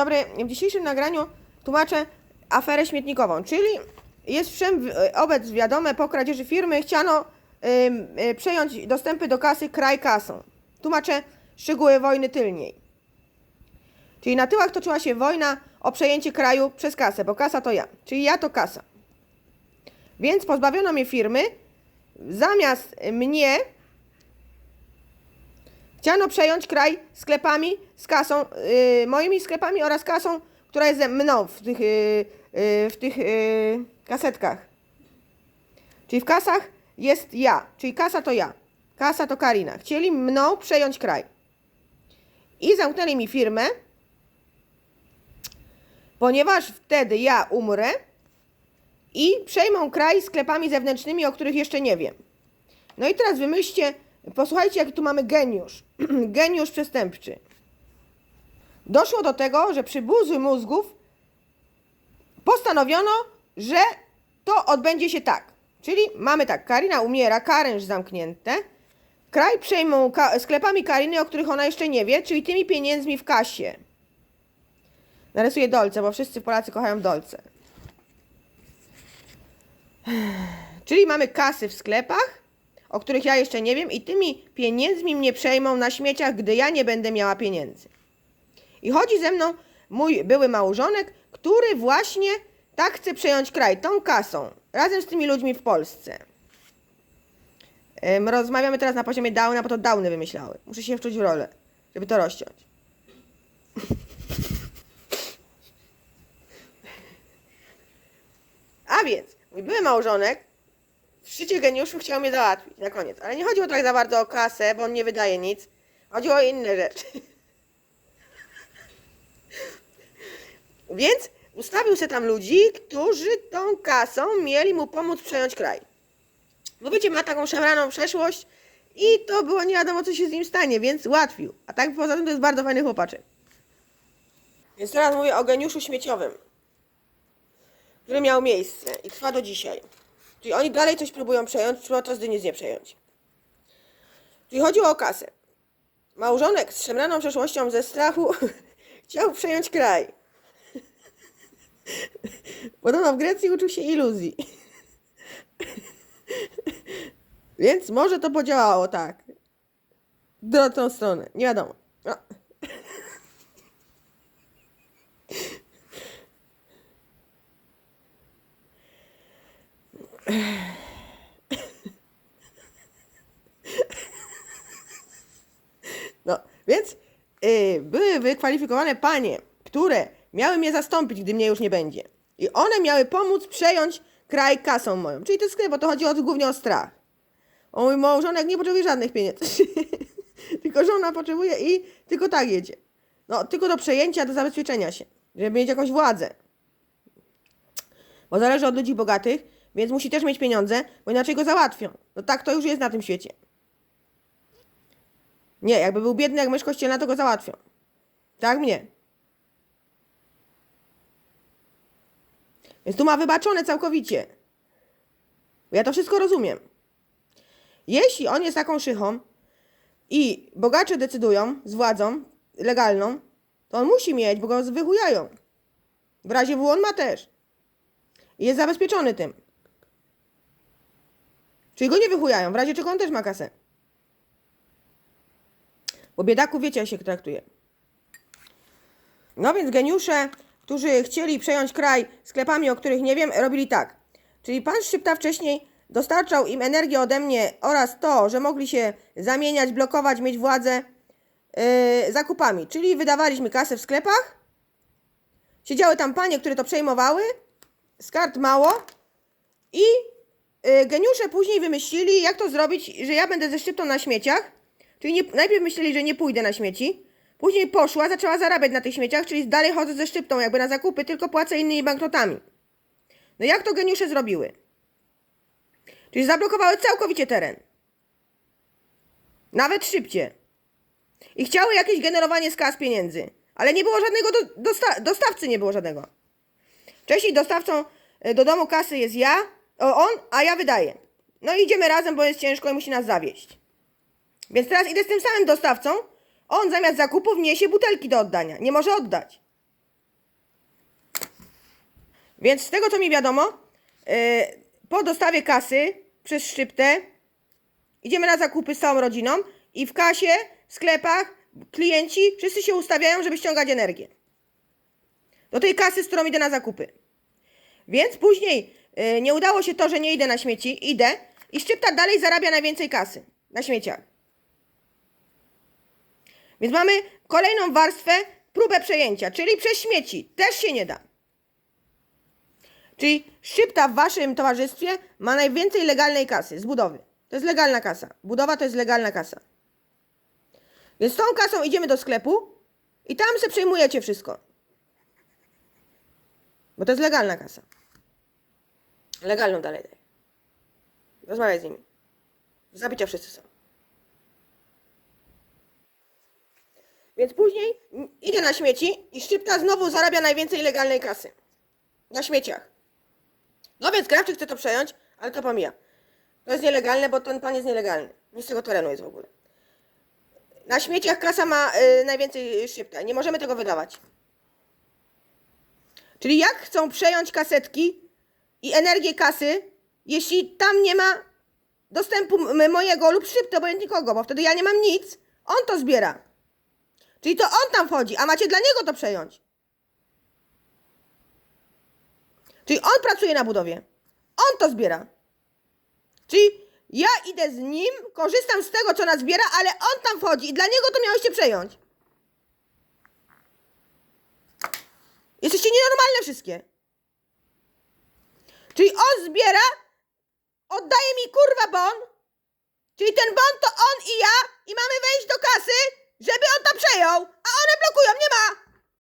Dobry, w dzisiejszym nagraniu tłumaczę aferę śmietnikową, czyli jest wszem obec wiadome, po kradzieży firmy chciano ym, y, przejąć dostępy do kasy kraj kasą. Tłumaczę szczegóły wojny tylniej. Czyli na tyłach toczyła się wojna o przejęcie kraju przez kasę, bo kasa to ja, czyli ja to kasa. Więc pozbawiono mnie firmy, zamiast mnie Chciano przejąć kraj sklepami z kasą, yy, moimi sklepami oraz kasą, która jest ze mną w tych, yy, yy, w tych yy, kasetkach. Czyli w kasach jest ja, czyli kasa to ja. Kasa to Karina. Chcieli mną przejąć kraj. I zamknęli mi firmę, ponieważ wtedy ja umrę i przejmą kraj sklepami zewnętrznymi, o których jeszcze nie wiem. No i teraz wymyślcie, posłuchajcie, jaki tu mamy geniusz. geniusz przestępczy. Doszło do tego, że przy burzy mózgów postanowiono, że to odbędzie się tak. Czyli mamy tak, Karina umiera, karęż zamknięte, kraj przejmą ka- sklepami Kariny, o których ona jeszcze nie wie, czyli tymi pieniędzmi w kasie. Narysuję dolce, bo wszyscy Polacy kochają dolce. Czyli mamy kasy w sklepach, o których ja jeszcze nie wiem, i tymi pieniędzmi mnie przejmą na śmieciach, gdy ja nie będę miała pieniędzy. I chodzi ze mną mój były małżonek, który właśnie tak chce przejąć kraj tą kasą, razem z tymi ludźmi w Polsce. Rozmawiamy teraz na poziomie Downa, bo to Downy wymyślały. Muszę się wczuć w rolę, żeby to rozciąć. A więc, mój były małżonek szczycie geniuszu chciał mnie załatwić na koniec. Ale nie chodziło tak za bardzo o kasę, bo on nie wydaje nic. Chodziło o inne rzeczy. Więc ustawił se tam ludzi, którzy tą kasą mieli mu pomóc przejąć kraj. Bo wiecie, ma taką szemraną przeszłość i to było nie wiadomo, co się z nim stanie, więc ułatwił. A tak poza tym to jest bardzo fajny chłopaczek. Więc teraz mówię o geniuszu śmieciowym, który miał miejsce i trwa do dzisiaj. Czyli oni dalej coś próbują przejąć, podczas gdy nic nie przejąć. Czyli chodziło o kasę. Małżonek z szemraną przeszłością ze strachu chciał przejąć kraj. Podobno w Grecji uczył się iluzji. Więc może to podziałało tak. Do tą stronę. Nie wiadomo. No. No, więc yy, były wykwalifikowane panie, które miały mnie zastąpić, gdy mnie już nie będzie. I one miały pomóc przejąć kraj kasą moją. Czyli to sklep, bo to chodziło głównie o strach. O mój małżonek nie potrzebuje żadnych pieniędzy. tylko żona potrzebuje i tylko tak jedzie. No, tylko do przejęcia, do zabezpieczenia się. Żeby mieć jakąś władzę. Bo zależy od ludzi bogatych, więc musi też mieć pieniądze, bo inaczej go załatwią. No tak to już jest na tym świecie. Nie, jakby był biedny jak mysz kościelna, to go załatwią. Tak mnie. Więc tu ma wybaczone całkowicie. Ja to wszystko rozumiem. Jeśli on jest taką szychą i bogacze decydują z władzą legalną, to on musi mieć, bo go wychujają. W razie W on ma też. I jest zabezpieczony tym. Czyli go nie wychujają, w razie czego on też ma kasę. Bo biedaków wiecie, jak się traktuje. No więc geniusze, którzy chcieli przejąć kraj sklepami, o których nie wiem, robili tak. Czyli pan Szczypta wcześniej dostarczał im energię ode mnie oraz to, że mogli się zamieniać, blokować, mieć władzę yy, zakupami. Czyli wydawaliśmy kasę w sklepach. Siedziały tam panie, które to przejmowały. Z kart mało. I geniusze później wymyślili, jak to zrobić, że ja będę ze szczyptą na śmieciach. Czyli nie, najpierw myśleli, że nie pójdę na śmieci. Później poszła, zaczęła zarabiać na tych śmieciach, czyli dalej chodzę ze szczyptą jakby na zakupy, tylko płacę innymi banknotami. No jak to geniusze zrobiły? Czyli zablokowały całkowicie teren. Nawet szybciej. I chciały jakieś generowanie z kas pieniędzy. Ale nie było żadnego do, dosta, dostawcy, nie było żadnego. Wcześniej dostawcą e, do domu kasy jest ja, o, on, a ja wydaję. No i idziemy razem, bo jest ciężko i musi nas zawieść. Więc teraz idę z tym samym dostawcą. On zamiast zakupów niesie butelki do oddania. Nie może oddać. Więc z tego co mi wiadomo, yy, po dostawie kasy przez szczyptę idziemy na zakupy z całą rodziną i w kasie, w sklepach, klienci wszyscy się ustawiają, żeby ściągać energię. Do tej kasy, z którą idę na zakupy. Więc później yy, nie udało się to, że nie idę na śmieci, idę i szczypta dalej zarabia najwięcej kasy na śmieciach. Więc mamy kolejną warstwę, próbę przejęcia, czyli przez śmieci. Też się nie da. Czyli szczypta w waszym towarzystwie ma najwięcej legalnej kasy z budowy. To jest legalna kasa. Budowa to jest legalna kasa. Więc z tą kasą idziemy do sklepu i tam se przejmujecie wszystko. Bo to jest legalna kasa. Legalną dalej daj. Rozmawiaj z nimi. Zabicia wszyscy są. Więc później idę na śmieci i szczypta znowu zarabia najwięcej legalnej kasy. Na śmieciach. No więc Krawczyk chce to przejąć, ale to pomija. To jest nielegalne, bo ten pan jest nielegalny. Nie z tego terenu jest w ogóle. Na śmieciach kasa ma y, najwięcej szczypta. Nie możemy tego wydawać. Czyli jak chcą przejąć kasetki i energię kasy, jeśli tam nie ma dostępu mojego lub szczypty, obojętnie kogo, bo wtedy ja nie mam nic, on to zbiera. Czyli to on tam wchodzi, a macie dla niego to przejąć. Czyli on pracuje na budowie. On to zbiera. Czyli ja idę z nim, korzystam z tego, co nas zbiera, ale on tam wchodzi i dla niego to miałeś się przejąć. Jesteście nienormalne wszystkie. Czyli on zbiera, oddaje mi kurwa bon, czyli ten bon to on i ja i mamy wejść do kasy, żeby on to przejął, a one blokują, nie ma.